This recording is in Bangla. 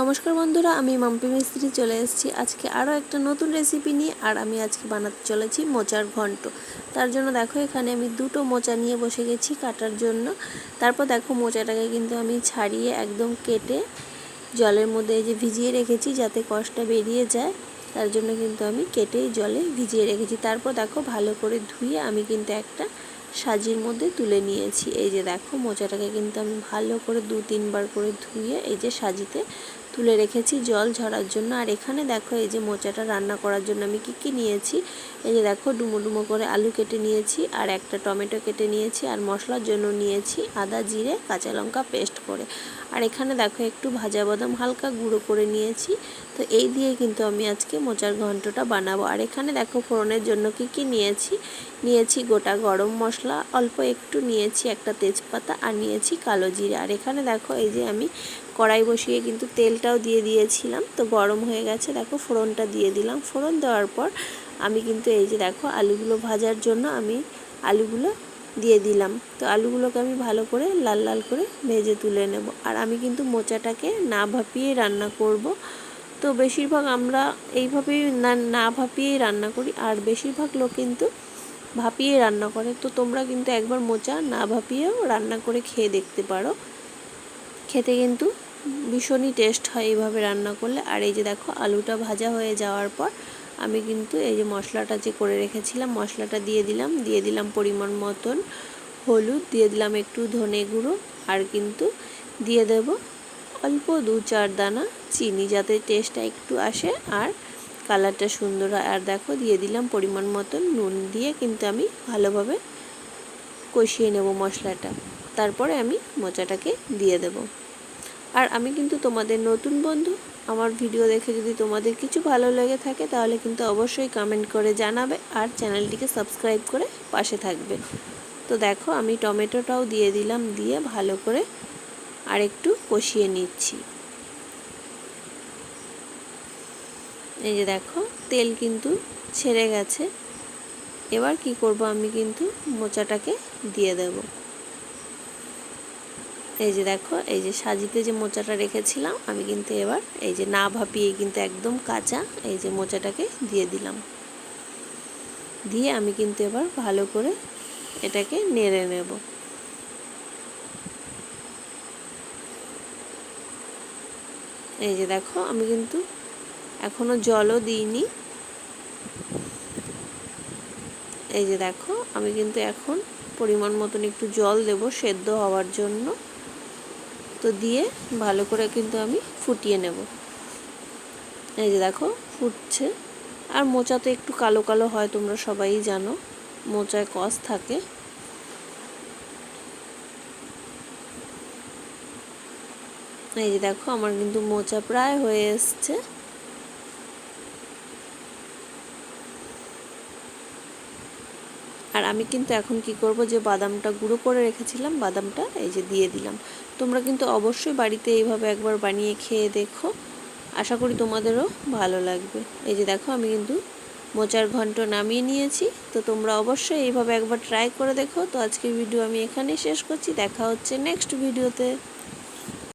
নমস্কার বন্ধুরা, আমি মাম্পি মিস্ত্রি চলে এসেছি। আজকে আরও একটা নতুন রেসিপি নিয়ে, আর আমি আজকে বানাতে চলেছি মোচার ঘন্ট। তার জন্য দেখো, এখানে আমি দুটো মোচা নিয়ে বসে গেছি কাটার জন্য। তারপর দেখো, মোচাটাকে কিন্তু আমি ছাড়িয়ে একদম কেটে জলের মধ্যে এই যে ভিজিয়ে রেখেছি যাতে কষটা বেরিয়ে যায়, তার জন্য কিন্তু আমি কেটে জলে ভিজিয়ে রেখেছি। তারপর দেখো, ভালো করে ধুয়ে আমি কিন্তু একটা সাজির মধ্যে তুলে নিয়েছি। এই যে দেখো, মোচাটাকে কিন্তু আমি ভালো করে দু তিনবার করে ধুয়ে এই যে সাজিতে তুলে রেখেছি জল ঝরার জন্য। আর এখানে দেখো, এই যে মোচাটা রান্না করার জন্য আমি কি কি নিয়েছি? এই যে দেখো, ডুমো ডুমো করে আলু কেটে নিয়েছি, আর একটা টমেটো কেটে নিয়েছি, আর মশলার জন্য নিয়েছি আদা, জিরে, কাঁচা লঙ্কা পেস্ট করে। আর এখানে দেখো, একটু ভাজা বাদাম হালকা গুঁড়ো করে নিয়েছি। তো এই দিয়ে কিন্তু আমি আজকে মোচার ঘন্টটা বানাবো। আর এখানে দেখো, ফোড়নের জন্য কি কি নিয়েছি? নিয়েছি গোটা গরম মশলা, অল্প একটু নিয়েছি একটা তেজপাতা, আর নিয়েছি কালো জিরে। আর এখানে দেখো, এই যে আমি কড়াই বসিয়ে কিন্তু তেলটাও দিয়ে দিয়েছিলাম, তো গরম হয়ে গেছে। দেখো, ফোড়নটা দিয়ে দিলাম। ফোড়ন দেওয়ার পর আমি কিন্তু এই যে দেখো, আলুগুলো ভাজার জন্য আমি আলুগুলো দিয়ে দিলাম। তো আলুগুলোকে আমি ভালো করে লাল লাল করে ভেজে তুলে নেব। আর আমি কিন্তু মোচাটাকে না ভাপিয়ে রান্না করব। তো বেশিরভাগ আমরা এইভাবেই না না ভাপিয়েই রান্না করি, আর বেশিরভাগ লোক কিন্তু ভাপিয়ে রান্না করে। তো তোমরা কিন্তু একবার মোচা না ভাপিয়েও রান্না করে খেয়ে দেখতে পারো। খেতে কিন্তু ভীষণই টেস্ট হয় এইভাবে রান্না করলে। আর এই যে দেখো, আলুটা ভাজা হয়ে যাওয়ার পর আমি কিন্তু এই যে মশলাটা যে করে রেখেছিলাম, মশলাটা দিয়ে দিলাম। দিয়ে দিলাম পরিমাণ মতন হলুদ, দিয়ে দিলাম একটু ধনে গুঁড়ো আর কিন্তু দিয়ে দেব অল্প দু চার দানা চিনি যাতে টেস্টটা একটু আসে আর কালারটা সুন্দর হয়। আর দেখো, দিয়ে দিলাম পরিমাণ মতন নুন দিয়ে কিন্তু আমি ভালোভাবে কষিয়ে নেব মশলাটা। তারপরে আমি মোচাটাকে দিয়ে দেব। আর আমি কিন্তু তোমাদের নতুন বন্ধু। আমার ভিডিও দেখে যদি তোমাদের কিছু ভালো লেগে থাকে, তাহলে কিন্তু অবশ্যই কমেন্ট করে জানাবে আর চ্যানেলটিকে সাবস্ক্রাইব করে পাশে থাকবে। তো দেখো, আমি টমেটোটাও দিয়ে দিলাম, দিয়ে ভালো করে আর একটু কষিয়ে নিচ্ছি। এই যে দেখো, তেল কিন্তু ছেড়ে গেছে। এবার কি করব আমি কিন্তু মোচাটাকে দিয়ে দেবো। এই যে দেখো, এই যে সাজিতে যে মোচাটা রেখেছিলাম, আমি কিন্তু এবার এই যে না ভাপিয়ে কিন্তু একদম কাঁচা এই যে মোচাটাকে দিয়ে দিলাম। দিয়ে আমি কিন্তু এবার ভালো করে এটাকে নেড়ে নেব। এই যে দেখো, আমি কিন্তু এখনও জলও দিইনি। এই যে দেখো, আমি কিন্তু এখন পরিমাণ মতন একটু জল দেব সেদ্ধ হওয়ার জন্য। তো দিয়ে ভালো করে কিন্তু আমি ফুটিয়ে নেব। এই যে দেখো, ফুটছে। আর মোচা তো একটু কালো কালো হয়, তোমরা সবাই জানো। মোচায় কস থাকে। এই যে দেখো, আমার কিন্তু মোচা প্রায় হয়ে এসছে। আর আমি কিন্তু এখন কি করব, যে বাদামটা গুঁড়ো করে রেখেছিলাম, বাদামটা এই যে দিয়ে দিলাম। তোমরা কিন্তু অবশ্যই বাড়িতে এইভাবে একবার বানিয়ে খেয়ে দেখো। আশা করি তোমাদেরও ভালো লাগবে। এই যে দেখো, আমি কিন্তু মোচার ঘন্ট নামিয়ে নিয়েছি। তো তোমরা অবশ্যই এইভাবে একবার ট্রাই করে দেখো। তো আজকের ভিডিও আমি এখানেই শেষ করছি। দেখা হচ্ছে নেক্সট ভিডিওতে